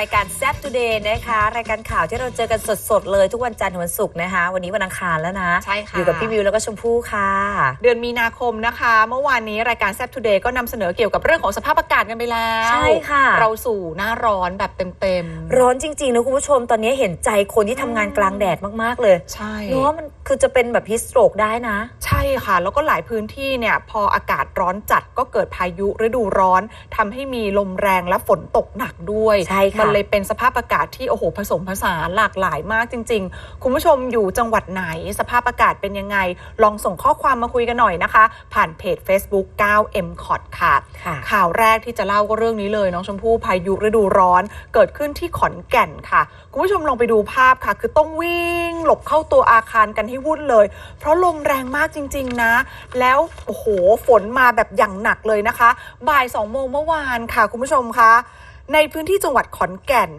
รายการ แซ p ทูเดย์นะคะ รายการข่าวที่เราเจอกันสดๆ เลยทุกวันจันทร์ถึงวันศุกร์นะคะ วันนี้วันอังคารแล้วนะ ใช่ค่ะ อยู่กับพี่วิวแล้วก็ชมพู่ค่ะ เดือนมีนาคมนะคะ เมื่อวานนี้รายการแซ p ทูเดย์ก็นำเสนอเกี่ยวกับเรื่องของสภาพอากาศกันไปแล้ว ใช่ค่ะ เราสู่หน้าร้อนแบบเต็มร้อนจริงๆนะคุณผู้ชมตอนนี้เห็นใจคนที่ทำงานกลางแดดมากๆเลยๆใช่ เนาะมันคือจะเป็นแบบฮิสโตรกได้นะ ใช่ค่ะ แล้วก็หลายพื้นที่เนี่ยพออากาศร้อนจัดก็เกิดพายุฤดูร้อนทำให้มีลมแรงและฝนตกหนักด้วย ใช่ค่ะ มันเลยเป็นสภาพอากาศที่โอ้โหผสมผสานหลากหลายมากจริง ๆ คุณผู้ชมอยู่จังหวัดไหน สภาพอากาศเป็นยังไง ลองส่งข้อความมาคุยกันหน่อยนะคะ ผ่านเพจ Facebook 9 m c o t ค่ะค่ะ ข่าวแรกที่จะเล่าก็เรื่องนี้เลย น้องชมพู่พายุฤดูร้อนเกิดขึ้นที่ขอนแก่นค่ะ คุณผู้ชมลองไปดูภาพค่ะ คือต้องวิ่งหลบเข้าตัวอาคารกันให้วุ่นเลย เพราะลมแรงมากจริง ๆ นะ แล้วโอ้โหฝนมาแบบอย่างหนักเลยนะคะ บ่ายสองโมงเมื่อวานค่ะ คุณผู้ชมคะในพื้นที่จังหวัดขอนแก่น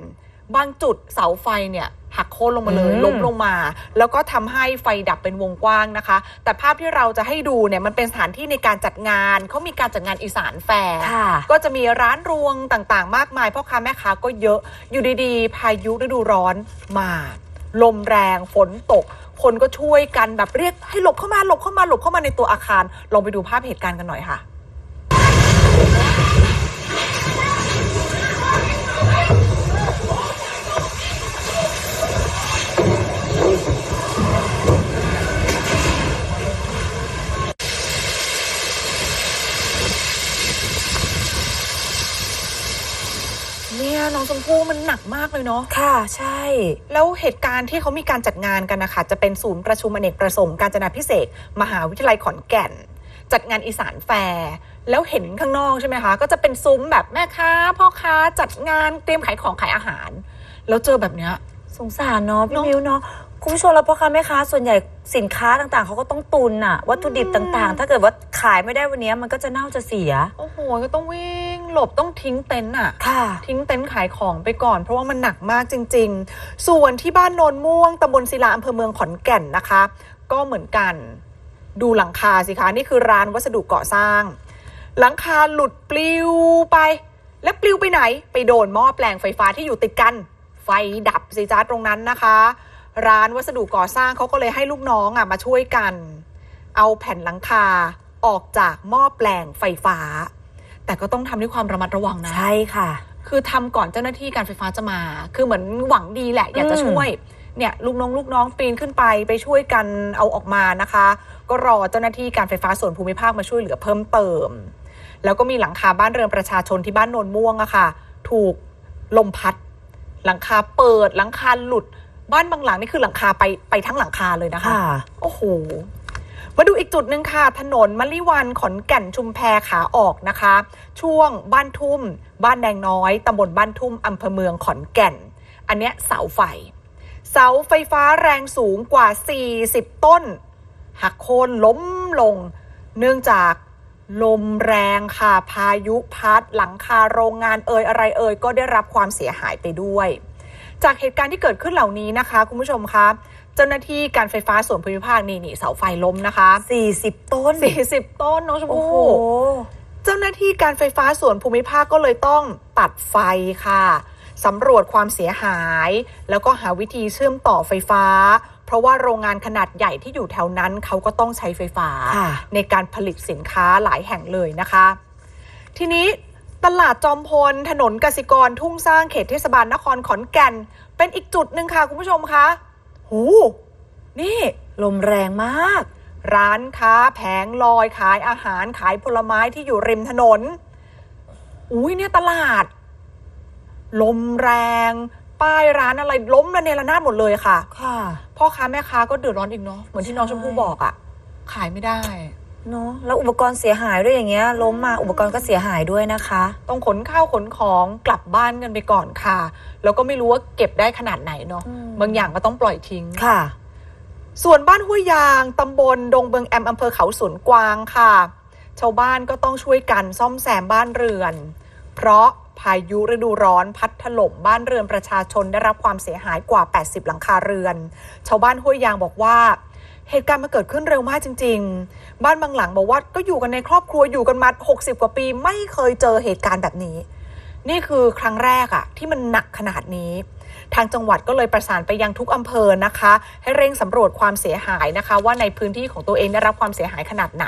บางจุดเสาไฟเนี่ยหักโค่นลงมาเลยอืมล้มลงมา แล้วก็ทำให้ไฟดับเป็นวงกว้างนะคะ แต่ภาพที่เราจะให้ดูเนี่ยมันเป็นสถานที่ในการจัดงานเขามีการจัดงานอีสานแฟร์ค่ะก็จะมีร้านรวงต่างๆ มากมายพ่อค้าแม่ค้าก็เยอะอยู่ดีๆ พายุฤดูร้อนมา ลมแรงฝนตก คนก็ช่วยกันแบบเรียกให้หลบเข้ามาหลบเข้ามาหลบเข้ามาในตัวอาคารลองไปดูภาพเหตุการณ์กันหน่อยค่ะ เนี่ยน้องชมพู่มันหนักมากเลยเนาะค่ะ ใช่ แล้วเหตุการณ์ที่เขามีการจัดงานกันนะคะจะเป็นศูนย์ประชุมอเนกประสงค์การจนาพิเศษกมหาวิทยาลัยขอนแก่น จัดงานอีสานแฟร์แล้วเห็นข้างนอกใช่ไหมคะ ก็จะเป็นซุ้มแบบแม่ค้าพ่อค้าจัดงานเตรียมขายของขายอาหาร แล้วเจอแบบเนี้ยสงสารเนาะพี่เนอะวิวเนาะ คุณผู้ชมแล้วพ่อค้าแม่ค้าส่วนใหญ่สินค้าต่างๆ เขาก็ต้องตุนอะวัตถุดิบต่างๆ ถ้าเกิดว่าขายไม่ได้วันนี้มันก็จะเน่าจะเสีย โอ้โห ก็ต้องวิ่งหลบต้องทิ้งเต็นท์อะค่ะ ทิ้งเต็นท์ขายของไปก่อน เพราะว่ามันหนักมากจริง ๆ ส่วนที่บ้านโนนม่วงตำบลศิลาอำเภอเมืองขอนแก่นนะคะ ก็เหมือนกัน ดูหลังคาสิคะ นี่คือร้านวัสดุก่อสร้าง หลังคาหลุดปลิวไป แล้วปลิวไปไหน ไปโดนหม้อแปลงไฟฟ้าที่อยู่ติดกัน ไฟดับสิจ้าตรงนั้นนะคะ ร้านวัสดุก่อสร้างเขาก็เลยให้ลูกน้องอะมาช่วยกัน เอาแผ่นหลังคาออกจากหม้อแปลงไฟฟ้า แต่ก็ต้องทำด้วยความระมัดระวังนะ ใช่ค่ะ คือทำก่อนเจ้าหน้าที่การไฟฟ้าจะมา คือเหมือนหวังดีแหละ อยากจะอืมช่วยเนี่ยลูกน้องลูกน้องปีนขึ้นไปไปช่วยกันเอาออกมานะคะ ก็รอเจ้าหน้าที่การไฟฟ้าส่วนภูมิภาคมาช่วยเหลือเพิ่มเติม แล้วก็มีหลังคาบ้านเรือนประชาชนที่บ้านโนนม่วงอะค่ะ ถูกลมพัด หลังคาเปิดหลังคาหลุด บ้านบางหลังนี่คือหลังคาไปไปทั้งหลังคาเลยนะคะ ค่ะ โอ้โห มาดูอีกจุดหนึ่งค่ะ ถนนมะลิวันขอนแก่นชุมแพขาออกนะคะ ช่วงบ้านทุ่ม บ้านแดงน้อยตำบลบ้านทุ่มอำเภอเมืองขอนแก่น อันเนี้ยเสาไฟ เสาไฟฟ้าแรงสูงกว่า 40 ต้น หักโค่นล้มลง เนื่องจากลมแรงค่ะพายุพัดหลังคาโรงงานเอ่ยอะไรเอ่ยก็ได้รับความเสียหายไปด้วย จากเหตุการณ์ที่เกิดขึ้นเหล่านี้นะคะ คุณผู้ชมคะเจ้าหน้าที่การไฟฟ้าส่วนภูมิภาคนี่นี่เสาไฟล้มนะคะ 40 ต้น 40 ต้นน้องชมโอ้โหพู่เจ้าหน้าที่การไฟฟ้าส่วนภูมิภาคก็เลยต้องตัดไฟค่ะสำรวจความเสียหาย แล้วก็หาวิธีเชื่อมต่อไฟฟ้า เพราะว่าโรงงานขนาดใหญ่ที่อยู่แถวนั้นเขาก็ต้องใช้ไฟฟ้าค่ะในการผลิตสินค้าหลายแห่งเลยนะคะ ทีนี้ ตลาดจอมพล ถนนกสิกรทุ่งสร้างเขตเทศบาลนครขอนแก่น เป็นอีกจุดหนึ่งค่ะ คุณผู้ชมคะหูนี่ ลมแรงมาก ร้านค้าแผงลอยขายอาหารขายผลไม้ที่อยู่ริมถนน อุ้ยเนี่ยตลาด ลมแรง ป้ายร้านอะไรล้มระเนระนาดหมดเลยค่ะ ค่ะ พ่อค้าแม่ค้าก็เดือดร้อนอีกเนาะเหมือนที่น้องชมพู่บอกอะ่ะขายไม่ได้ เนาะแล้วอุปกรณ์เสียหายด้วยอย่างเงี้ยล้มมาอุปกรณ์ก็เสียหายด้วยนะคะ ต้องขนข้าวขนของกลับบ้านกันไปก่อนค่ะ แล้วก็ไม่รู้ว่าเก็บได้ขนาดไหนเนาะอืม บางอย่างก็ต้องปล่อยทิ้ง ค่ะ ส่วนบ้านห้วยยางตำบลดงเบิงแอมอำเภอเขาสวนกวางค่ะ ชาวบ้านก็ต้องช่วยกันซ่อมแซมบ้านเรือน เพราะพายุฤดูร้อนพัดถล่มบ้านเรือนประชาชนได้รับความเสียหายกว่า 80 หลังคาเรือน ชาวบ้านห้วยยางบอกว่า เหตุการณ์มันเกิดขึ้นเร็วมากจริง ๆ บ้านบางหลังบอกว่าก็อยู่กันในครอบครัวอยู่กันมา 60 กว่าปี ไม่เคยเจอเหตุการณ์แบบนี้ นี่คือครั้งแรกอะที่มันหนักขนาดนี้ ทางจังหวัดก็เลยประสานไปยังทุกอำเภอนะคะ ให้เร่งสำรวจความเสียหายนะคะ ว่าในพื้นที่ของตัวเองได้รับความเสียหายขนาดไหน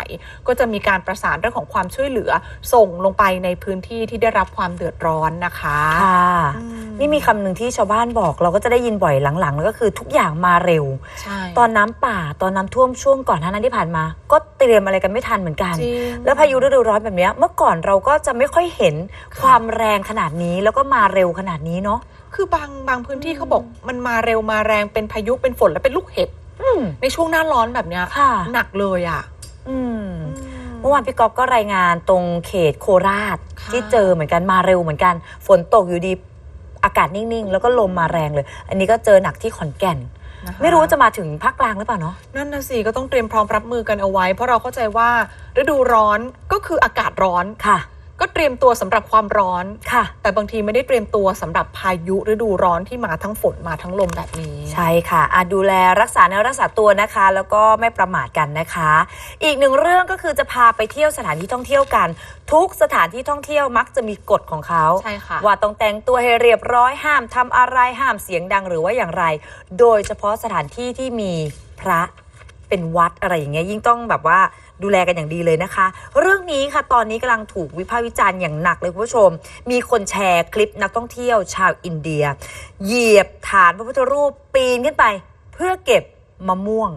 ก็จะมีการประสานเรื่องของความช่วยเหลือ ส่งลงไปในพื้นที่ที่ได้รับความเดือดร้อนนะคะค่ะอืมนี่มีคำหนึ่งที่ชาวบ้านบอกเราก็จะได้ยินบ่อยหลังๆแล้วก็คือทุกอย่างมาเร็วใช่ตอนน้ำป่าตอนน้ำท่วมช่วงก่อนหน้านั้นที่ผ่านมา ก็เตรียมอะไรกันไม่ทันเหมือนกันจริงแล้วพายุฤดูร้อนแบบเนี้ยเมื่อก่อนเราก็จะไม่ค่อยเห็นความแรงขนาดนี้แล้วก็มาเร็วขนาดนี้เนาะ คือบางบางพื้นที่เขาบอกมันมาเร็วมาแรงเป็นพายุเป็นฝนและเป็นลูกเห็บอืมในช่วงหน้าร้อนแบบเนี้ยค่ะ หนักเลยอะอืมเมื่อวานพี่ก๊อฟก็รายงานตรงเขตโคราชค่ะที่เจอเหมือนกันมาเร็วเหมือนกัน ฝนตกอยู่ดีอากาศนิ่งๆ แล้วก็ลมมาแรงเลย อันนี้ก็เจอหนักที่ขอนแก่นนะคะไม่รู้ว่าจะมาถึงภาคกลางหรือเปล่าเนาะนั่นนะสิก็ต้องเตรียมพร้อมรับมือกันเอาไว้ เพราะเราเข้าใจว่าฤดูร้อนก็คืออากาศร้อนค่ะ ก็เตรียมตัวสำหรับความร้อนค่ะ แต่บางทีไม่ได้เตรียมตัวสำหรับพายุฤดูร้อนที่มาทั้งฝนมาทั้งลมแบบนี้ ใช่ค่ะอาดูแลรักษาเนื้อรักษาตัวนะคะ แล้วก็ไม่ประมาทกันนะคะ อีกหนึ่งเรื่องก็คือจะพาไปเที่ยวสถานที่ท่องเที่ยวกัน ทุกสถานที่ท่องเที่ยวมักจะมีกฎของเขาใช่ค่ะว่าต้องแต่งตัวให้เรียบร้อยห้ามทำอะไรห้ามเสียงดังหรือว่าอย่างไร โดยเฉพาะสถานที่ที่มีพระ เป็นวัดอะไรอย่างเงี้ยยิ่งต้องแบบว่าดูแลกันอย่างดีเลยนะคะ เรื่องนี้ค่ะตอนนี้กำลังถูกวิพากษ์วิจารณ์อย่างหนักเลยคุณผู้ชม มีคนแชร์คลิปนักท่องเที่ยวชาวอินเดีย เหยียบฐานพระพุทธรูปปีนขึ้นไป เพื่อเก็บมะม่วง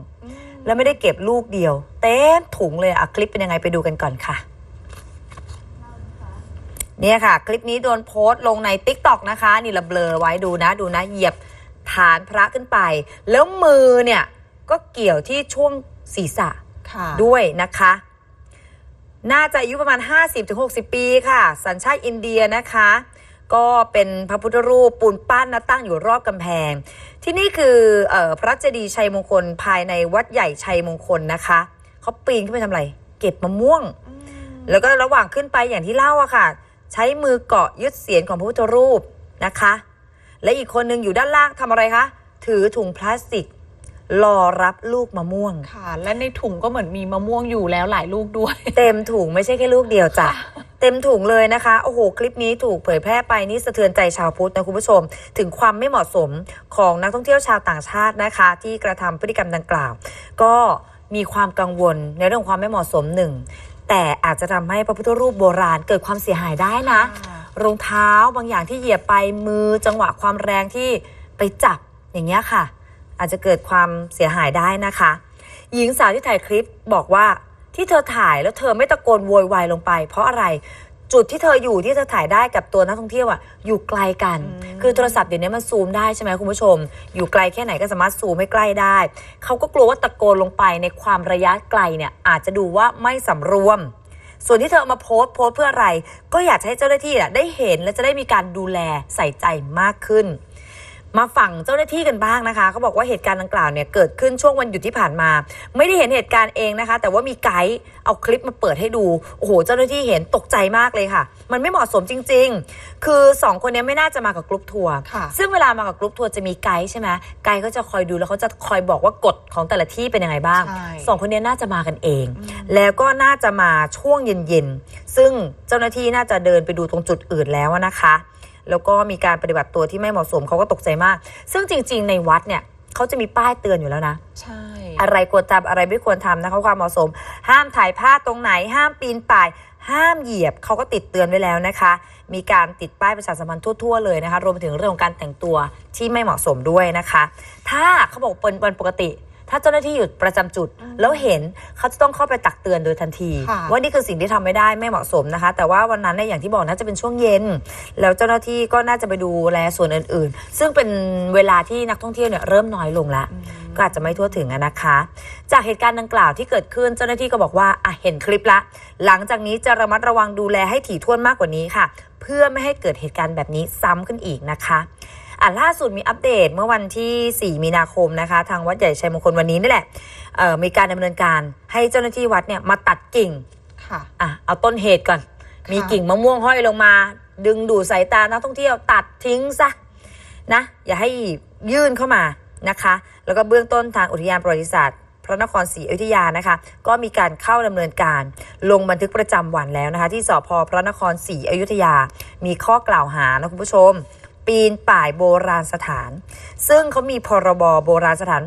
แล้วไม่ได้เก็บลูกเดียว เต็มถุงเลยอะคลิปเป็นยังไงไปดูกันก่อนค่ะเนี่ยค่ะ คลิปนี้โดนโพสต์ลงใน t ิ k t o k นะคะ นี่ราเบลอไว้ดูนะ ดูนะเหยียบฐานพระขึ้นไป แล้วมือเนี่ย ก็เกี่ยวที่ช่วงศีรษะค่ะด้วยนะคะ น่าจะอายุประมาณ 50-60 ปีค่ะ สัญชาติอินเดียนะคะ ก็เป็นพระพุทธรูปปูนปั้นนะตั้งอยู่รอบกำแพง ที่นี่คือเออพระเจดีย์ชัยมงคลภายในวัดใหญ่ชัยมงคลนะคะเขาปีนขึ้นไปทำอะไร เก็บมะม่วง แล้วก็ระหว่างขึ้นไปอย่างที่เล่าอะค่ะ ใช้มือเกาะยึดเสียนของพระพุทธรูปนะคะ และอีกคนหนึ่งอยู่ด้านล่างทำอะไรคะ ถือถุงพลาสติก รอรับลูกมะม่วง ค่ะ และในถุงก็เหมือนมีมะม่วงอยู่แล้วหลายลูกด้วย เต็มถุงไม่ใช่แค่ลูกเดียวจ้ะ เต็มถุงเลยนะคะ โอ้โห คลิปนี้ถูกเผยแพร่ไปนี่สะเทือนใจชาวพุทธนะคุณผู้ชม ถึงความไม่เหมาะสมของนักท่องเที่ยวชาวต่างชาตินะคะ ที่กระทำพฤติกรรมดังกล่าว ก็มีความกังวลในเรื่องความไม่เหมาะสมหนึ่งแต่อาจจะทำให้พระพุทธรูปโบราณเกิดความเสียหายได้นะค่ะรองเท้าบางอย่างที่เหยียบไปมือจังหวะความแรงที่ไปจับอย่างเงี้ยค่ะ อาจจะเกิดความเสียหายได้นะคะ หญิงสาวที่ถ่ายคลิปบอกว่าที่เธอถ่ายแล้วเธอไม่ตะโกนโวยวายลงไป เพราะอะไรจุดที่เธออยู่ที่เธอถ่ายได้กับตัวนักท่องเที่ยวอะอยู่ไกลกันอืมคือโทรศัพท์เดี๋ยวนี้มันซูมได้ใช่ไหมคุณผู้ชม อยู่ไกลแค่ไหนก็สามารถซูมให้ใกล้ได้ เขาก็กลัวว่าตะโกนลงไปในความระยะไกลเนี่ยอาจจะดูว่าไม่สำรวม ส่วนที่เธอเอามาโพสต์โพสต์เพื่ออะไร ก็อยากจะให้เจ้าหน้าที่น่ะได้เห็นและจะได้มีการดูแลใส่ใจมากขึ้น มาฝั่งเจ้าหน้าที่กันบ้างนะคะเขาบอกว่าเหตุการณ์ดังกล่าวเนี่ยเกิดขึ้นช่วงวันหยุดที่ผ่านมา ไม่ได้เห็นเหตุการณ์เองนะคะ แต่ว่ามีไกด์เอาคลิปมาเปิดให้ดูโอ้โหเจ้าหน้าที่เห็นตกใจมากเลยค่ะ มันไม่เหมาะสมจริง ๆ คือสองคนเนี้ไม่น่าจะมากับกรุ๊ปทัวร์ค่ะซึ่งเวลามากับกรุ๊ปทัวร์จะมีไกด์ใช่ไหมไกด์ก็จะคอยดูแล้วเขาจะคอยบอกว่ากฎของแต่ละที่เป็นยังไงบ้างใช่สองคนนี้น่าจะมากันเอง แล้วก็น่าจะมาช่วงเย็นๆซึ่งเจ้าหน้าที่น่าจะเดินไปดูตรงจุดอื่นแล้วนะคะ แล้วก็มีการปฏิบัติตัวที่ไม่เหมาะสมเขาก็ตกใจมาก ซึ่งจริง ๆ ในวัดเนี่ยเขาจะมีป้ายเตือนอยู่แล้วนะ ใช่ อะไรควรทำอะไรไม่ควรทำนะคะความเหมาะสม ห้ามถ่ายภาพตรงไหน ห้ามปีนป่าย ห้ามเหยียบเขาก็ติดเตือนไว้แล้วนะคะ มีการติดป้ายประชาสัมพันธ์ทั่วๆเลยนะคะ รวมไปถึงเรื่องของการแต่งตัวที่ไม่เหมาะสมด้วยนะคะ ถ้าเขาบอกเป็นวันปกติ ถ้าเจ้าหน้าที่อยู่ประจำจุด แล้วเห็นเขาจะต้องเข้าไปตักเตือนโดยทันทีค่ะว่านี่คือสิ่งที่ทำไม่ได้ไม่เหมาะสมนะคะ แต่ว่าวันนั้นเนี่ยอย่างที่บอกน่าจะเป็นช่วงเย็น แล้วเจ้าหน้าที่ก็น่าจะไปดูแลส่วนอื่น ๆ ซึ่งเป็นเวลาที่นักท่องเที่ยวเนี่ยเริ่มน้อยลงแล้วก็อาจจะไม่ทั่วถึงอะนะคะ จากเหตุการณ์ดังกล่าวที่เกิดขึ้นเจ้าหน้าที่ก็บอกว่าอะเห็นคลิปละ หลังจากนี้จะระมัดระวังดูแลให้ถี่ถ้วนมากกว่านี้ค่ะ เพื่อไม่ให้เกิดเหตุการณ์แบบนี้ซ้ำขึ้นอีกนะคะ อะล่าสุดมีอัปเดตเมื่อวันที่ 4 มีนาคมนะคะ ทางวัดใหญ่ชัยมงคลวันนี้นี่แหละเอ่อมีการดำเนินการให้เจ้าหน้าที่วัดเนี่ยมาตัดกิ่งค่ะอะเอาต้นเหตุก่อนค่ะมีกิ่งมะม่วงห้อยลงมา ดึงดูดสายตานักท่องเที่ยวตัดทิ้งซะนะอย่าให้ยื่นเข้ามานะคะ แล้วก็เบื้องต้นทางอุทยานประวัติศาสตร์พระนครศรีอยุธยานะคะ ก็มีการเข้าดำเนินการลงบันทึกประจำวันแล้วนะคะ ที่สพพระนครศรีอยุธยา มีข้อกล่าวหานะคุณผู้ชม ปีนป่ายโบราณสถาน ซึ่งเขามีพรบโบราณสถาน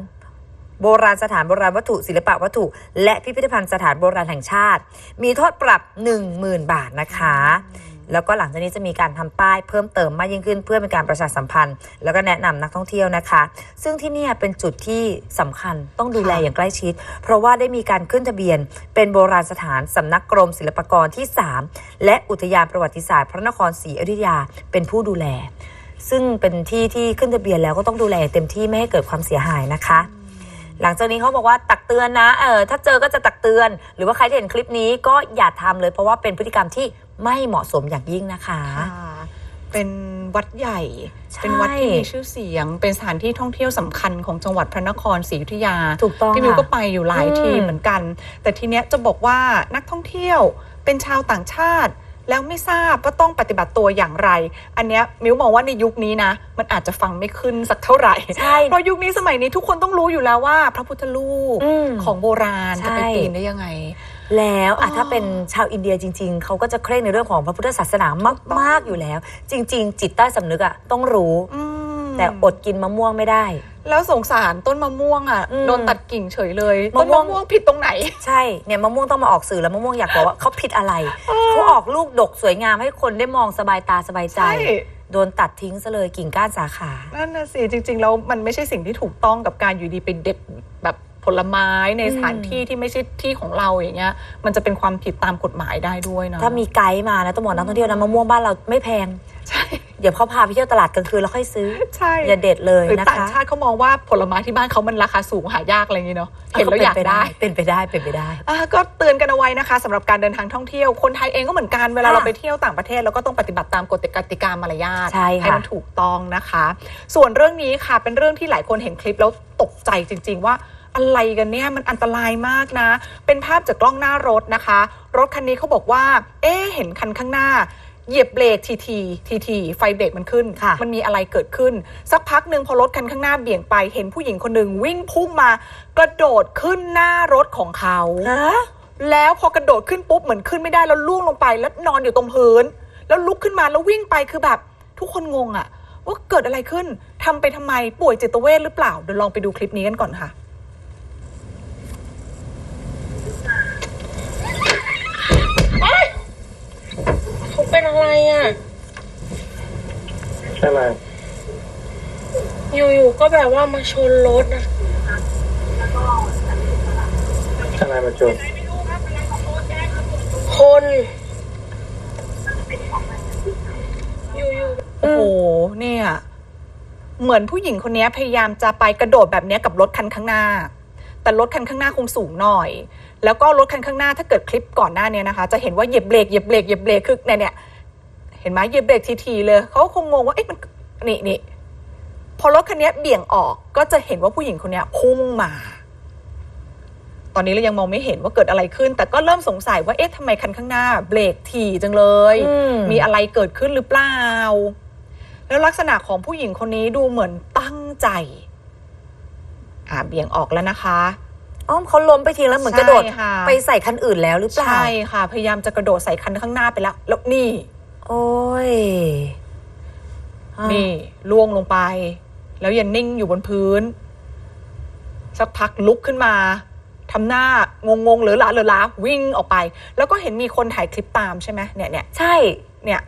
โบราณสถานโบราณวัตถุศิลปะวัตถุ และพิพิธภัณฑ์สถานโบราณแห่งชาติ มีโทษปรับ 10,000 บาทนะคะ แล้วก็หลังจากนี้จะมีการทำป้ายเพิ่มเติมมากยิ่งขึ้น เพื่อเป็นการประชาสัมพันธ์ แล้วก็แนะนำนักท่องเที่ยวนะคะ ซึ่งที่นี่เป็นจุดที่สำคัญต้องดูแลอย่างใกล้ชิด เพราะว่าได้มีการขึ้นทะเบียน เป็นโบราณสถานสำนักกรมศิลปากรที่ 3 และอุทยานประวัติศาสตร์ พระนครศรีอยุธยาเป็นผู้ดูแล ซึ่งเป็นที่ที่ขึ้นทะเบียนแล้วก็ต้องดูแลอย่างเต็มที่ไม่ให้เกิดความเสียหายนะคะ หลังจากนี้เขาบอกว่าตักเตือนนะเออถ้าเจอก็จะตักเตือน หรือว่าใครที่เห็นคลิปนี้ก็อย่าทำเลยเพราะว่าเป็นพฤติกรรมที่ไม่เหมาะสมอย่างยิ่งนะคะ ค่ะเป็นวัดใหญ่ ใช่ เป็นวัดที่มีชื่อเสียง เป็นสถานที่ท่องเที่ยวสำคัญของจังหวัดพระนครศรีอยุธยา ถูกต้องพี่มิวก็ค่ะ ไปอยู่หลายอืมที่เหมือนกัน แต่ทีเนี้ยจะบอกว่านักท่องเที่ยวเป็นชาวต่างชาติ แล้วไม่ทราบว่าต้องปฏิบัติตัวอย่างไร อันเนี้ยมิวมองว่าในยุคนี้นะ มันอาจจะฟังไม่ขึ้นสักเท่าไหร่ใช่เพราะยุคนี้สมัยนี้ทุกคนต้องรู้อยู่แล้วว่า พระพุทธรูปอืมของโบราณจะไปใช่ปีนได้ยังไง แล้วอะอ๋อถ้าเป็นชาวอินเดียจริง ๆ เขาก็จะเคร่งในเรื่องของพระพุทธศาสนามาก ๆอยู่แล้ว จริง ๆ จิตใต้สำนึกอะต้องรู้อืมแต่อดกินมะม่วงไม่ได้ แล้วสงสารต้นมะม่วงอะอืมโดนตัดกิ่งเฉยเลยมะต้นม่วงมะม่วงผิดตรงไหน ใช่เนี่ยมะม่วงต้องมาออกสื่อแล้วมะม่วงอยากบอกว่าเขาผิดอะไรเขาออกลูกดกสวยงามให้คนได้มองสบายตาสบายใจ ใช่ โดนตัดทิ้งซะเลยกิ่งก้านสาขา นั่นน่ะสิจริง ๆ แล้วมันไม่ใช่สิ่งที่ถูกต้องกับการอยู่ดีไปเด็ดแบบผ ลไม้ในสถานที่ที่ไม่ใช่ที่ของเราอย่างเงี้ยมันจะเป็นความผิดตามกฎหมายได้ด้วยเนาะถ้ามีไกด์มานะต้องบอกนักท่องเที่ยวนะมะม่วงบ้านเราไม่แพงใช่เดี๋ยวเขาพาไปเที่ยวตลาดกลางคืนแล้วค่อยซื้อใช่อย่าเด็ดเลยหรือนะต่างคะชาติเขามองว่าผลไม้ที่บ้านเขามันราคาสูงหายากอะไรอย่างเงี้เนาะเห็นแล้วอยากได้ เป็นไปได้เป็นไปได้อะก็เตือนกันเอาไว้นะคะสำหรับการเดินทางท่องเที่ยวคนไทยเองก็เหมือนกันเวลาค่ะเราไปเที่ยวต่างประเทศเราก็ต้องปฏิบัติตามกฎกติกามารยาทใช่ค่ะมันถูกต้องนะคะ ส่วนเรื่องนี้ค่ะเป็นเรื่องที่หลายคนเห็นคลิปแล้วตกใจจริง ๆ ว่า อะไรกันเนี่ยมันอันตรายมากนะ เป็นภาพจากกล้องหน้ารถนะคะ รถคันนี้เขาบอกว่า เอ๊ะเห็นคันข้างหน้าเหยียบเบรกทีทีทีทีไฟเบรกมันขึ้นค่ะมันมีอะไรเกิดขึ้น สักพักหนึ่งพอรถคันข้างหน้าเบี่ยงไป เห็นผู้หญิงคนหนึ่งวิ่งพุ่งมากระโดดขึ้นหน้ารถของเขาฮะแล้วพอกระโดดขึ้นปุ๊บเหมือนขึ้นไม่ได้แล้วล่วงลงไป แล้วนอนอยู่ตรงพื้น แล้วลุกขึ้นมาแล้ววิ่งไปคือแบบ ทุกคนงงอะว่าเกิดอะไรขึ้นทำไปทำไมป่วยจิตเวชหรือเปล่าเดี๋ยวลองไปดูคลิปนี้กันก่อนค่ะ เขาเป็นอะไรอะ อะไรอยู่ๆก็แบบว่ามาชนรถอะอะไรมาชนคน อยู่โอ้โหเนี่ย เหมือนผู้หญิงคนนี้พยายามจะไปกระโดดแบบเนี้ยกับรถคันข้างหน้า แต่รถคันข้างหน้าคงสูงหน่อย แล้วก็รถคันข้างหน้าถ้าเกิดคลิปก่อนหน้าเนี้นะคะ จะเห็นว่าเหยียบเบรกเหยียบเบรกเหยียบเบรกคือเนี่ยเนี่ย เห็นไหมเหยียบเบรกทีๆเลยเขาก็คงงงว่าเอ๊ะมันนี่นี่พอรถคันนี้เบี่ยงออกก็จะเห็นว่าผู้หญิงคนนี้พุ่งมา ตอนนี้เรายังมองไม่เห็นว่าเกิดอะไรขึ้น แต่ก็เริ่มสงสัยว่าเอ๊ะทำไมคันข้างหน้า เบรกถี่จังเลยอืมมีอะไรเกิดขึ้นหรือเปล่า แล้วลักษณะของผู้หญิงคนนี้ดูเหมือนตั้งใจ อ่าเบี่ยงออกแล้วนะคะอ้อมเขาล้มไปทีแล้วเหมือนกระโดดใช่ค่ะไปใส่คันอื่นแล้วหรือเปล่า ใช่ค่ะ พยายามจะกระโดดใส่คันข้างหน้าไปแล้ว แล้วนี่ โอ้ยอะนี่ล่วงลงไป แล้วยังนิ่งอยู่บนพื้น สักพักลุกขึ้นมาทำหน้างงงๆเหลือหลาเหลือหลาวิ่งออกไป แล้วก็เห็นมีคนถ่ายคลิปตามใช่ไหมเนี่ยเนี่ยใช่ เนี่ย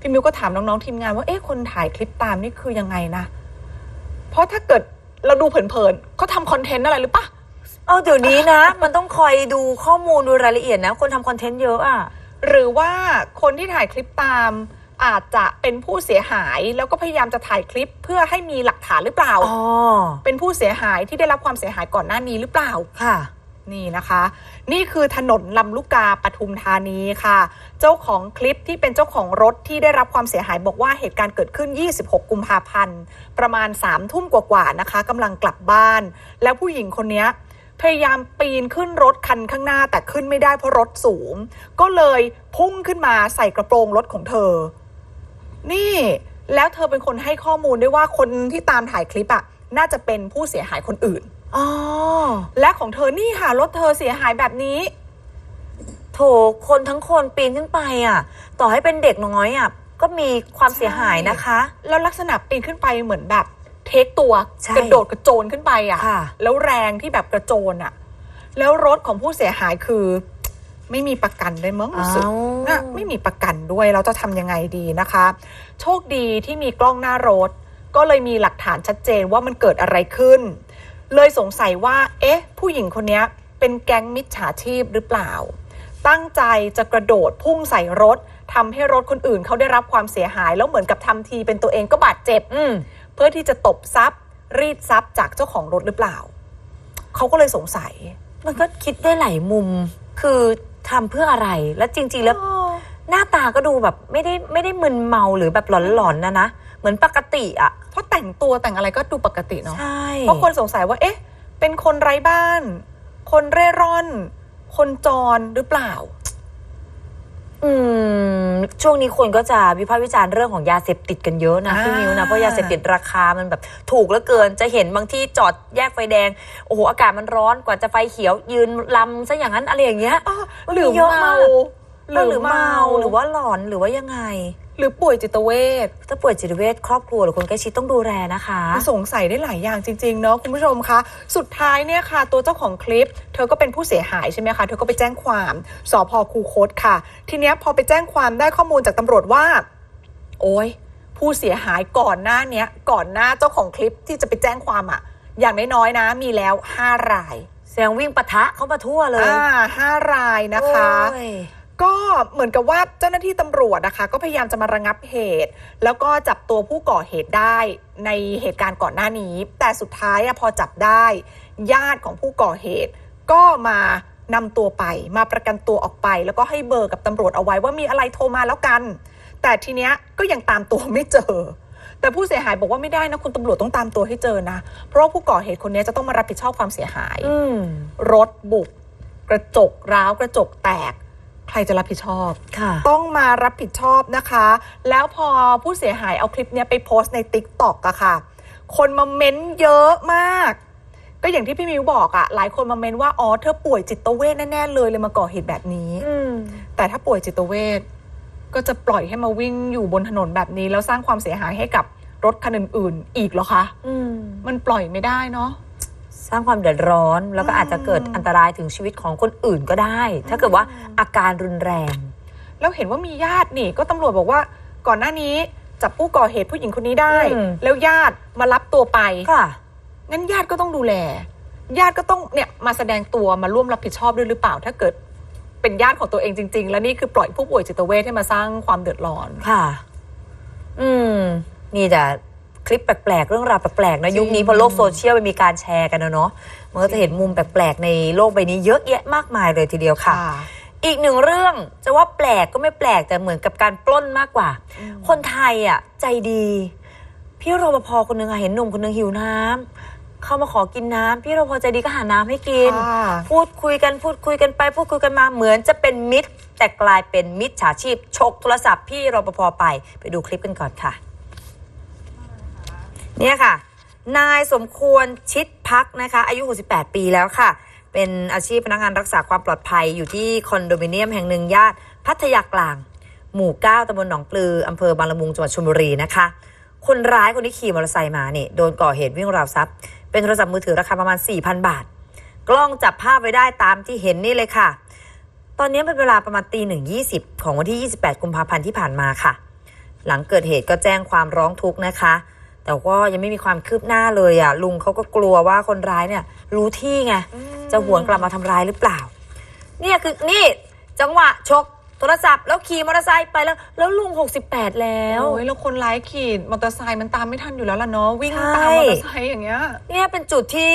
พี่มิวก็ถามน้องๆทีมงานว่าเอ๊ะคนถ่ายคลิปตามนี่คือยังไงนะ เพราะถ้าเกิดเราดูเผินๆเขาทำคอนเทนต์อะไรหรือปะ เอาเดี๋ยวนี้นะ มันต้องคอยดูข้อมูลดูรายละเอียดนะ คนทำคอนเทนต์เยอะอะ หรือว่าคนที่ถ่ายคลิปตามอาจจะเป็นผู้เสียหายแล้วก็พยายามจะถ่ายคลิปเพื่อให้มีหลักฐานหรือเปล่าอ๋อเป็นผู้เสียหายที่ได้รับความเสียหายก่อนหน้านี้หรือเปล่าค่ะ นี่นะคะ นี่คือถนนลำลูกกาปทุมธานีค่ะ เจ้าของคลิปที่เป็นเจ้าของรถที่ได้รับความเสียหายบอกว่าเหตุการณ์เกิดขึ้น 26 กุมภาพันธ์ ประมาณ3ทุ่มกว่าๆนะคะกำลังกลับบ้าน แล้วผู้หญิงคนเนี้ย พยายามปีนขึ้นรถคันข้างหน้าแต่ขึ้นไม่ได้เพราะรถสูง ก็เลยพุ่งขึ้นมาใส่กระโปรงรถของเธอ นี่แล้วเธอเป็นคนให้ข้อมูลด้วยว่าคนที่ตามถ่ายคลิปอะน่าจะเป็นผู้เสียหายคนอื่นอ๋อและของเธอนี่ค่ะรถเธอเสียหายแบบนี้โถคนทั้งคนปีนขึ้นไปอะ ต่อให้เป็นเด็กน้อยอะก็มีความเสียหายนะคะ แล้วลักษณะปีนขึ้นไปเหมือนแบบ เทคตัวใช่กระโดดกระโจนขึ้นไปอะ ค่ะ แล้วแรงที่แบบกระโจนอะ แล้วรถของผู้เสียหายคือ ไม่มีประกันด้วยมั้งรู้สึก อ้าว นะไม่มีประกันด้วยเราจะทำยังไงดีนะคะ โชคดีที่มีกล้องหน้ารถ ก็เลยมีหลักฐานชัดเจนว่ามันเกิดอะไรขึ้น เลยสงสัยว่า เอ๊ะ ผู้หญิงคนนี้เป็นแก๊งมิจฉาชีพหรือเปล่า ตั้งใจจะกระโดดพุ่งใส่รถทำให้รถคนอื่นเขาได้รับความเสียหาย แล้วเหมือนกับทำทีเป็นตัวเองก็บาดเจ็บ อืม เพื่อที่จะตบทรัพย์ รีดทรัพย์จากเจ้าของรถหรือเปล่า เขาก็เลยสงสัย มันก็คิดได้หลายมุม คือทำเพื่ออะไร แล้วจริง ๆ แล้ว หน้าตาก็ดูแบบไม่ได้ไม่ได้มึนเมาหรือแบบหลอนๆนะนะ เหมือนปกติอะ เพราะแต่งตัวแต่งอะไรก็ดูปกติเนาะใช่ เพราะคนสงสัยว่า เอ๊ะ เป็นคนไร้บ้าน คนเร่ร่อน คนจรหรือเปล่า อืมช่วงนี้คนก็จะวิพากษ์วิจารณ์เรื่องของยาเสพติดกันเยอะนะอ่าพี่มิวนะ เพราะยาเสพติดราคามันแบบถูกเหลือเกินจะเห็นบางที่จอดแยกไฟแดง โอ้โห อากาศมันร้อนกว่าจะไฟเขียวยืนลำซะอย่างนั้นอะไรอย่างเงี้ยอ้าวมันหรือเยอะเมามากหรือหรือเมาหรือว่าหลอนหรือว่ายังไง หรือป่วยจิตเวชถ้าป่วยจิตเวชครอบครัวหรือคนใกล้ชิดต้องดูแลนะคะ สงสัยได้หลายอย่างจริงๆเนาะคุณผู้ชมคะสุดท้ายเนี่ยค่ะ ตัวเจ้าของคลิป เธอก็เป็นผู้เสียหายใช่ไหมคะ เธอก็ไปแจ้งความสพคูคตค่ะ ทีเนี้ยพอไปแจ้งความได้ข้อมูลจากตำรวจว่า โอ้ยผู้เสียหายก่อนหน้าเนี้ยก่อนหน้าเจ้าของคลิปที่จะไปแจ้งความอะอย่างน้อยๆนะ มีแล้ว 5 ราย แสดงวิ่งปะทะเข้ามาทั่วเลยอ่าห้ารายนะคะ โอ้ย ก็เหมือนกับว่าเจ้าหน้าที่ตำรวจนะคะ ก็พยายามจะมาระงับเหตุ แล้วก็จับตัวผู้ก่อเหตุได้ในเหตุการณ์ก่อนหน้านี้ แต่สุดท้ายอะพอจับได้ ญาติของผู้ก่อเหตุ ก็มานำตัวไปมาประกันตัวออกไป แล้วก็ให้เบอร์กับตำรวจเอาไว้ว่ามีอะไรโทรมาแล้วกัน แต่ทีเนี้ยก็ยังตามตัวไม่เจอ แต่ผู้เสียหายบอกว่าไม่ได้นะคุณตำรวจต้องตามตัวให้เจอนะเพราะว่าผู้ก่อเหตุคนนี้จะต้องมารับผิดชอบความเสียหายอืมรถบุก กระจกร้าวกระจกแตก ใครจะรับผิดชอบ ค่ะ ต้องมารับผิดชอบนะคะ แล้วพอผู้เสียหายเอาคลิปเนี้ยไปโพสต์ใน t ิ k t o k อะค่ะ คนมาเม้นเยอะมาก ก็อย่างที่พี่มิวบอกอะหลายคนมาเม้นว่า อ๋อ เธอป่วยจิตเวทแน่ ๆ เลยเลยมาก่อเหตุแบบนี้ อืม แต่ถ้าป่วยจิตเวทก็จะปล่อยให้มาวิ่งอยู่บนถนนแบบนี้ แล้วสร้างความเสียหายให้กับรถคันอื่น ๆ อีกเหรอคะ อืม มันปล่อยไม่ได้เนาะ สร้างความเดือดร้อน แล้วก็อาจจะเกิดอันตรายถึงชีวิตของคนอื่นก็ได้ ถ้าเกิดว่าอาการรุนแรง แล้วเห็นว่ามีญาตินี่ ก็ตำรวจบอกว่าก่อนหน้านี้จับผู้ก่อเหตุผู้หญิงคนนี้ได้ อืม แล้วญาติมารับตัวไป ค่ะ งั้นญาติก็ต้องดูแล ญาติก็ต้องเนี่ยมาแสดงตัวมาร่วมรับผิดชอบด้วยหรือเปล่า ถ้าเกิดเป็นญาติของตัวเองจริง ๆ แล้วนี่คือปล่อยผู้ป่วยจิตเวชให้มาสร้างความเดือดร้อน ค่ะ อืมมีแต่ คลิปแปลกๆ เรื่องราวแปลกๆนะจริงยุคนี้พอโลกโซเชียลมันมีการแชร์กันนะเนาะมันก็จะเห็นมุมแปลกๆ ในโลกใบนี้เยอะแยะมากมายเลยทีเดียวค่ะ อีกหนึ่งเรื่องจะว่าแปลกก็ไม่แปลกแต่เหมือนกับการปล้นมากกว่า คนไทยอะใจดี พี่รปภคนหนึ่งอะเห็นหนุ่มคนหนึ่งหิวน้ำเข้ามาขอกินน้ำพี่รปภใจดีก็หาน้ำให้กิน ค่ะ พูดคุยกันพูดคุยกันไป พูดคุยกันมาเหมือนจะเป็นมิตร แต่กลายเป็นมิตรฉาชีพฉกโทรศัพท์พี่รปภไปไปดูคลิปกันก่อนค่ะ เนี่ยค่ะ นายสมควรชิดพักนะคะ อายุ 68 ปีแล้วค่ะ เป็นอาชีพพนักงานรักษาความปลอดภัยอยู่ที่คอนโดมิเนียมแห่งหนึ่งย่านพัทยากลาง หมู่ 9ตำบลหนองปลืออำเภอบางละมุงจังหวัดชลบุรีนะคะ คนร้ายคนที่ขี่มอเตอร์ไซค์มานี่โดนก่อเหตุวิ่งราวทรัพย์ เป็นโทรศัพท์มือถือราคาประมาณ 4,000 บาท กล้องจับภาพไว้ได้ตามที่เห็นนี่เลยค่ะ ตอนนี้เป็นเวลาประมาณตีหนึ่งยี่สิบของวันที่ 28 กุมภาพันธ์ที่ผ่านมาค่ะ หลังเกิดเหตุก็แจ้งความร้องทุกข์นะคะ แต่ก็ยังไม่มีความคืบหน้าเลยอะลุงเขาก็กลัวว่าคนร้ายเนี่ย รู้ที่ไงจะหวนกลับมาทำร้ายหรือเปล่า เนี่ยคือนี่จังหวะชกโทรศัพท์แล้วขี่มอเตอร์ไซค์ไปแล้ว แล้วลุง 68 แล้ว โอ้ยแล้วคนร้ายขี่มอเตอร์ไซค์มันตามไม่ทันอยู่แล้วล่ะเนาะวิ่งใช่ ตามมอเตอร์ไซค์อย่างเงี้ย เนี่ยเป็นจุดที่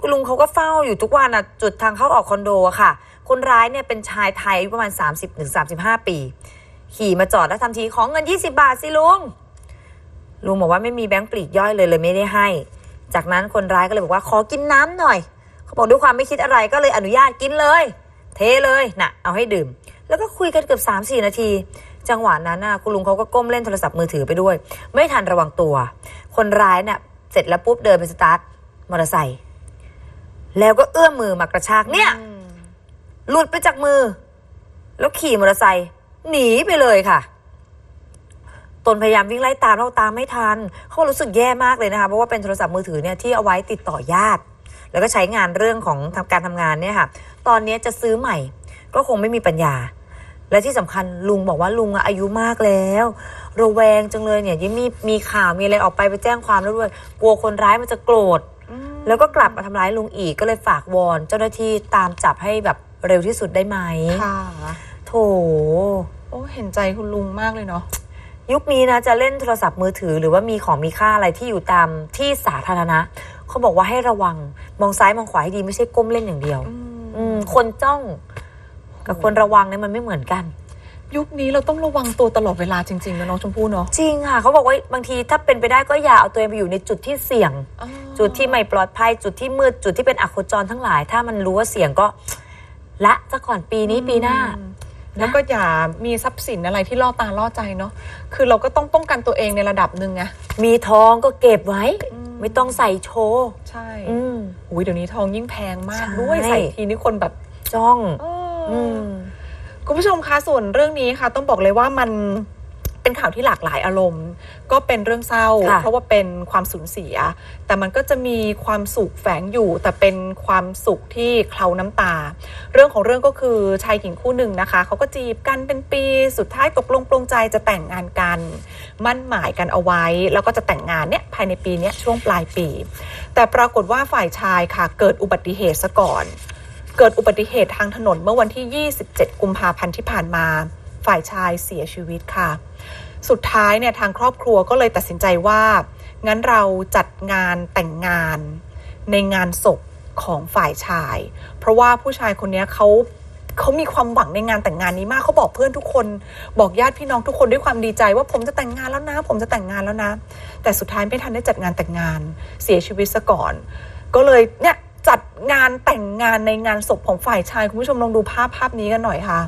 คุณลุงเขาก็เฝ้าอยู่ทุกวันอะจุดทางเข้าออกคอนโดอะค่ะ คนร้ายเนี่ยเป็นชายไทยอายุประมาณ 30-35 ปี ขี่มาจอดแล้วทำทีของเงิน 20 บาทสิลุง ลุงบอกว่าไม่มีแบงค์ปลีกย่อยเลยเลยไม่ได้ให้ จากนั้นคนร้ายก็เลยบอกว่าขอกินน้ำหน่อย เขาบอกด้วยความไม่คิดอะไรก็เลยอนุญาตกินเลย เทเลยนะเอาให้ดื่ม แล้วก็คุยกันเกือบ3 4 นาที จังหวะนั้นน่ะคุณลุงเขาก็ก้มเล่นโทรศัพท์มือถือไปด้วย ไม่ทันระวังตัว คนร้ายเนี่ยเสร็จแล้วปุ๊บเดินไปสตาร์ทมอเตอร์ไซค์แล้วก็เอื้อมมือมากระชากเนี่ยอืมหลุดไปจากมือ แล้วขี่มอเตอร์ไซค์หนีไปเลยค่ะ ตนพยายามวิ่งไล่ตามเราตามไม่ทัน เขารู้สึกแย่มากเลยนะคะ เพราะว่าเป็นโทรศัพท์มือถือเนี่ยที่เอาไว้ติดต่อญาติ แล้วก็ใช้งานเรื่องของทำการทำงานเนี่ยค่ะ ตอนนี้จะซื้อใหม่ ก็คงไม่มีปัญญา และที่สำคัญลุงบอกว่าลุงอะอายุมากแล้วระแวงจังเลยเนี่ยยิ่งมีมีข่าวมีอะไรออกไปไปแจ้งความแล้วด้วยกลัวคนร้ายมันจะโกรธแล้วก็กลับมาทำร้ายลุงอีกก็เลยฝากวอน เจ้าหน้าที่ตามจับให้แบบเร็วที่สุดได้ไหมค่ะโถโอ้เห็นใจคุณลุงมากเลยเนาะ ยุคนี้นะจะเล่นโทรศัพท์มือถือ หรือว่ามีของมีค่าอะไรที่อยู่ตามที่สาธารณะเขาบอกว่าให้ระวังมองซ้ายมองขวาให้ดีไม่ใช่ก้มเล่นอย่างเดียว อืมคนจ้อง กับคนระวังเนี่ยมันไม่เหมือนกันยุคนี้เราต้องระวังตัวตลอดเวลาจริงๆนะน้องชมพู่เนาะจริงค่ะเขาบอกว่าบางทีถ้าเป็นไปได้ก็อย่าเอาตัวเองไปอยู่ในจุดที่เสี่ยงอ๋อจุดที่ไม่ปลอดภัยจุดที่มืดจุดที่เป็นอโคจรทั้งหลาย ถ้ามันรู้ว่าเสี่ยงก็ ละซะก่อนปีนี้ปีหน้าอืม แล้วก็อย่ามีทรัพย์สินอะไรที่ล่อตาล่อใจเนาะคือเราก็ต้องป้องกันตัวเองในระดับหนึ่งไงมีทองก็เก็บไว้อืมไม่ต้องใส่โชว์ใช่อืมอุ้ยเดี๋ยวนี้ทองยิ่งแพงมากใช่ด้วยใส่ทีนี่คนแบบจ้องเออออืมคุณผู้ชมคะส่วนเรื่องนี้ค่ะ ต้องบอกเลยว่ามัน เป็นข่าวที่หลากหลายอารมณ์ ก็เป็นเรื่องเศร้าค่ะเพราะว่าเป็นความสูญเสีย แต่มันก็จะมีความสุขแฝงอยู่ แต่เป็นความสุขที่เคล้าน้ำตา เรื่องของเรื่องก็คือชายหญิงคู่หนึ่งนะคะเขาก็จีบกันเป็นปีสุดท้ายตกลงปลงใจจะแต่งงานกัน มั่นหมายกันเอาไว้ แล้วก็จะแต่งงานเนี่ยภายในปีเนี้ยช่วงปลายปี แต่ปรากฏว่าฝ่ายชายค่ะเกิดอุบัติเหตุซะก่อน เกิดอุบัติเหตุทางถนนเมื่อวันที่ 27 กุมภาพันธ์ที่ผ่านมา ฝ่ายชายเสียชีวิตค่ะ สุดท้ายเนี่ยทางครอบครัวก็เลยตัดสินใจว่า งั้นเราจัดงานแต่งงานในงานศพของฝ่ายชาย เพราะว่าผู้ชายคนนี้เขาเขามีความหวังในงานแต่งงานนี้มากเขาบอกเพื่อนทุกคน บอกญาติพี่น้องทุกคนด้วยความดีใจว่าผมจะแต่งงานแล้วนะ ผมจะแต่งงานแล้วนะ แต่สุดท้ายไม่ทันได้จัดงานแต่งงาน เสียชีวิตซะก่อน ก็เลยเนี่ยจัดงานแต่งงานในงานศพของฝ่ายชายคุณผู้ชมลองดูภาพภาพนี้กันหน่อยค่ะ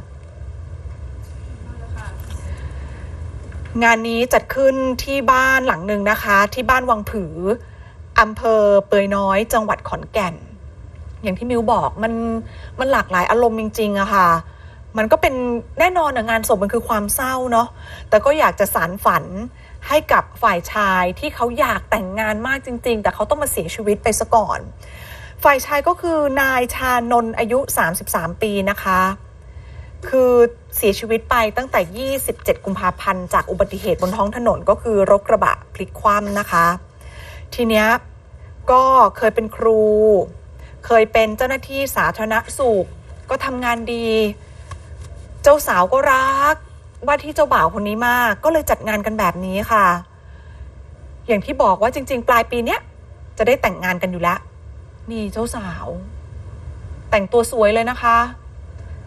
งานนี้จัดขึ้นที่บ้านหลังหนึ่งนะคะ ที่บ้านวังผืออำเภอเปยน้อยจังหวัดขอนแก่น อย่างที่มิวบอกมันมันหลากหลายอารมณ์จริงๆอะค่ะ มันก็เป็นแน่นอนอะงานศพมันคือความเศร้าเนาะแต่ก็อยากจะสารฝันให้กับฝ่ายชายที่เขาอยากแต่งงานมากจริง ๆ แต่เขาต้องมาเสียชีวิตไปซะก่อน ฝ่ายชายก็คือนายชานนอายุ 33 ปีนะคะ คือเสียชีวิตไปตั้งแต่ 27 กุมภาพันธ์จากอุบัติเหตุบนท้องถนนก็คือรถกระบะพลิกคว่ำนะคะ ทีเนี้ยก็เคยเป็นครู เคยเป็นเจ้าหน้าที่สาธารณสุข ก็ทำงานดี เจ้าสาวก็รัก ว่าที่เจ้าบ่าวคนนี้มาก ก็เลยจัดงานกันแบบนี้ค่ะ อย่างที่บอกว่าจริง ๆ ปลายปีเนี้ยจะได้แต่งงานกันอยู่แล้ว นี่เจ้าสาว แต่งตัวสวยเลยนะคะ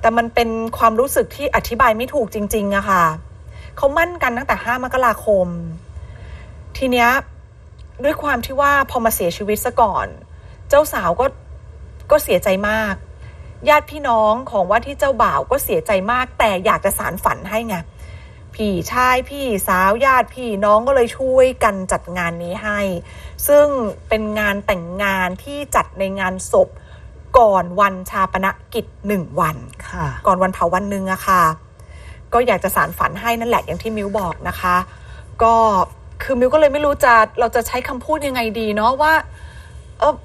แต่มันเป็นความรู้สึกที่อธิบายไม่ถูกจริงๆอะค่ะเขามั่นกันตั้งแต่ 5 มกราคม ทีเนี้ยด้วยความที่ว่าพอมาเสียชีวิตซะก่อน เจ้าสาวก็ก็เสียใจมาก ญาติพี่น้องของว่าที่เจ้าบ่าวก็เสียใจมาก แต่อยากจะสารฝันให้ไงพี่ชายพี่สาวญาติพี่น้องก็เลยช่วยกันจัดงานนี้ให้ ซึ่งเป็นงานแต่งงานที่จัดในงานศพ ก่อนวันชาปนกิจหนึ่งวันค่ะก่อนวันเผาวันหนึ่งอะค่ะ ก็อยากจะสารฝันให้นั่นแหละอย่างที่มิวบอกนะคะ ก็คือมิวก็เลยไม่รู้จะเราจะใช้คำพูดยังไงดีเนาะว่า เออ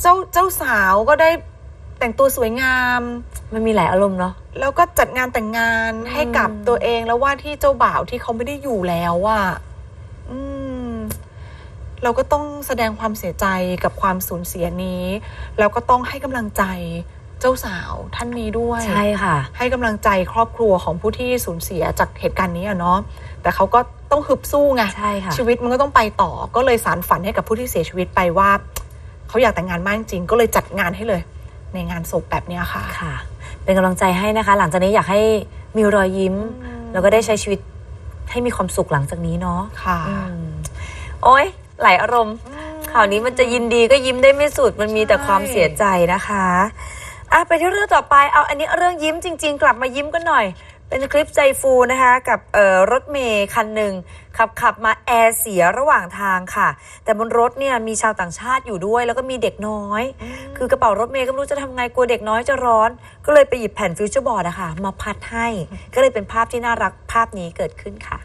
เจ้าเจ้าสาวก็ได้แต่งตัวสวยงาม มันมีหลายอารมณ์เนาะแล้วก็จัดงานแต่งงานอืมให้กับตัวเองแล้วว่าที่เจ้าบ่าวที่เขาไม่ได้อยู่แล้วว่าอืม เราก็ต้องแสดงความเสียใจกับความสูญเสียนี้ แล้วก็ต้องให้กำลังใจเจ้าสาวท่านนี้ด้วย ใช่ค่ะ ให้กำลังใจครอบครัวของผู้ที่สูญเสียจากเหตุการณ์นี้อะเนาะแต่เขาก็ต้องฮึบสู้ไงใช่ค่ะ ชีวิตมันก็ต้องไปต่อก็เลยสารฝันให้กับผู้ที่เสียชีวิตไปว่า เขาอยากแต่งงานมากจริงก็เลยจัดงานให้เลย ในงานศพแบบเนี้ยค่ะ ค่ะ เป็นกำลังใจให้นะคะ หลังจากนี้อยากให้มีรอยยิ้มอืมแล้วก็ได้ใช้ชีวิตให้มีความสุขหลังจากนี้เนาะค่ะ อืมโอ้ย หลายอารมณ์ข่าวนี้มันจะยินดีก็ยิ้มได้ไม่สุดมันมีแต่ความเสียใจนะคะอะไปที่เรื่องต่อไปเอาอันนี้เรื่องยิ้มจริง ๆ กลับมายิ้มกันหน่อยไปเป็นคลิปใจฟูนะคะ กับเอ่อรถเมย์คันหนึ่งขับขับมาแอร์เสียระหว่างทางค่ะ แต่บนรถเนี่ยมีชาวต่างชาติอยู่ด้วย แล้วก็มีเด็กน้อย คือกระเป๋ารถเมย์ก็ไม่รู้จะทำไงกลัวเด็กน้อยจะร้อน ก็เลยไปหยิบแผ่นฟิวเจอร์บอร์ดอะค่ะมาพัดให้ ก็เลยเป็นภาพที่น่ารักภาพนี้เกิดขึ้นค่ะ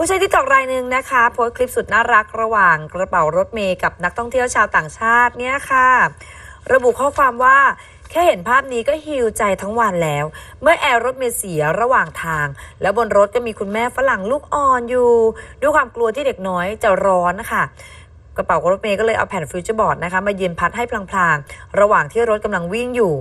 ผู้ใช้ที่ตอกรายหนึ่งนะคะโพสต์คลิปสุดน่ารักระหว่างกระเป๋ารถเมย์กับนักท่องเที่ยวชาวต่างชาติเนี่ยค่ะ ระบุข้อความว่าแค่เห็นภาพนี้ก็ฮิวใจทั้งวันแล้ว เมื่อแอร์รถเมล์เสียระหว่างทาง แล้วบนรถก็มีคุณแม่ฝรั่งลูกอ่อนอยู่ ด้วยความกลัวที่เด็กน้อยจะร้อนนะคะ กระเป๋ารถเมย์ก็เลยเอาแผ่นฟิวเจอร์บอร์ดนะคะมายืนพัดให้พลางๆ ระหว่างที่รถกำลังวิ่งอยู่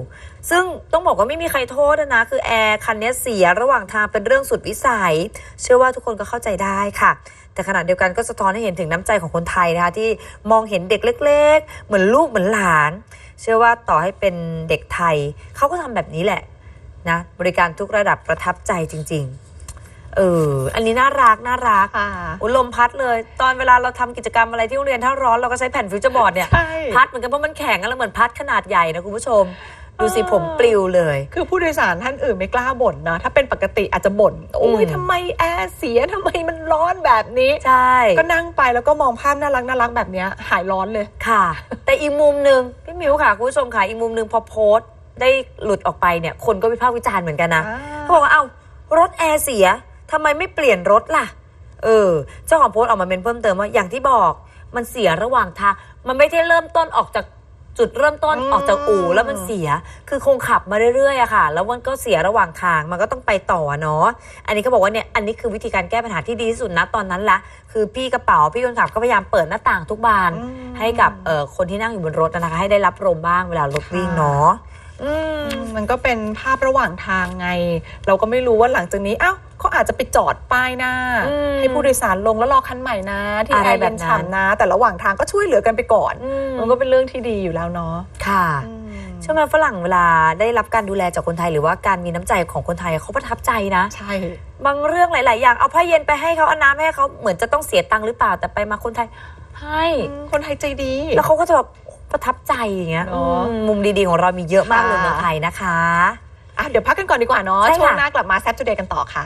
ซึ่งต้องบอกว่าไม่มีใครโทษนะ คือแอร์คันนี้เสียระหว่างทางเป็นเรื่องสุดวิสัย เชื่อว่าทุกคนก็เข้าใจได้ค่ะ แต่ขณะเดียวกันก็สะท้อนให้เห็นถึงน้ำใจของคนไทยนะคะที่มองเห็นเด็กเล็ก ๆ เหมือนลูกเหมือนหลาน เชื่อว่าต่อให้เป็นเด็กไทยเขาก็ทำแบบนี้แหละนะบริการทุกระดับประทับใจจริง ๆ เออ อันนี้น่ารักน่ารักค่ะอุยลมพัดเลย ตอนเวลาเราทำกิจกรรมอะไรที่โรงเรียนถ้าร้อนเราก็ใช้แผ่นฟิวเจอร์บอร์ดเนี่ยใช่พัดเหมือนกันเพราะมันแข็งอะแล้วเหมือนพัดขนาดใหญ่นะคุณผู้ชม ดูสิผมปลิวเลย คือผู้โดยสารท่านอื่นไม่กล้าบ่นนะ ถ้าเป็นปกติอาจจะบ่น โอ้ยอืมทำไมแอร์เสียทำไมมันร้อนแบบนี้ ใช่ ก็นั่งไปแล้วก็มองภาพน่ารักน่ารักแบบเนี้ยหายร้อนเลย ค่ะ แต่อีกมุมหนึ่งพี่มิวค่ะคุณผู้ชมค่ะอีกมุมหนึ่งพอโพสต์ได้หลุดออกไปเนี่ยคนก็วิพากษ์วิจารณ์เหมือนกันนะอ่าเขาบอกว่าเอ้ารถแอร์เสีย ทำไมไม่เปลี่ยนรถล่ะ เออ เจ้าของโพสต์ออกมาเป็นเพิ่มเติมว่าอย่างที่บอกมันเสียระหว่างทาง มันไม่ได้เริ่มต้นออกจากจุดเริ่มต้นอืมออกจากอู่แล้วมันเสีย คือคงขับมาเรื่อยๆอะค่ะ แล้วมันก็เสียระหว่างทาง มันก็ต้องไปต่อเนาะ อันนี้เขาบอกว่าเนี่ย อันนี้คือวิธีการแก้ปัญหาที่ดีที่สุดนะตอนนั้นละ คือพี่กระเป๋าพี่คนขับก็พยายามเปิดหน้าต่างทุกบานอืมให้กับเอ่อคนที่นั่งอยู่บนรถนะคะ ให้ได้รับลมบ้างเวลารถวิ่งเนาะอืมมันก็เป็นภาพระหว่างทางไง เราก็ไม่รู้ว่าหลังจากนี้อ้าว เขาอาจจะไปจอดป้ายหน้าอืมให้ผู้โดยสารลงแล้วรอคันใหม่นะ ที่อะไรแอร์แบเย็บนนั้นฉ่ำนะ แต่ระหว่างทางก็ช่วยเหลือกันไปก่อนอืมมันก็เป็นเรื่องที่ดีอยู่แล้วเนาะค่ะอืมใช่ไหมฝรั่งเวลาได้รับการดูแลจากคนไทยหรือว่าการมีน้ำใจของคนไทยเขาประทับใจนะ ใช่ บางเรื่องหลาย ๆ อย่างเอาผ้าเย็นไปให้เขาเอาน้ำให้เขาเหมือนจะต้องเสียตังค์หรือเปล่าแต่ไปมาคนไทยให้คนไทยใจดี แล้วเขาก็จะแบบประทับใจอย่างเงี้ยเนอะอืมมุมดี ๆ ของเรามีเยอะมากเลยค่ะเมืองไทยนะคะ อะเดี๋ยวพักกันก่อนดีกว่าเนาะใช่ค่ะ ช่วงหน้ากลับมาแซ t จูเดย์กันต่อค่ะ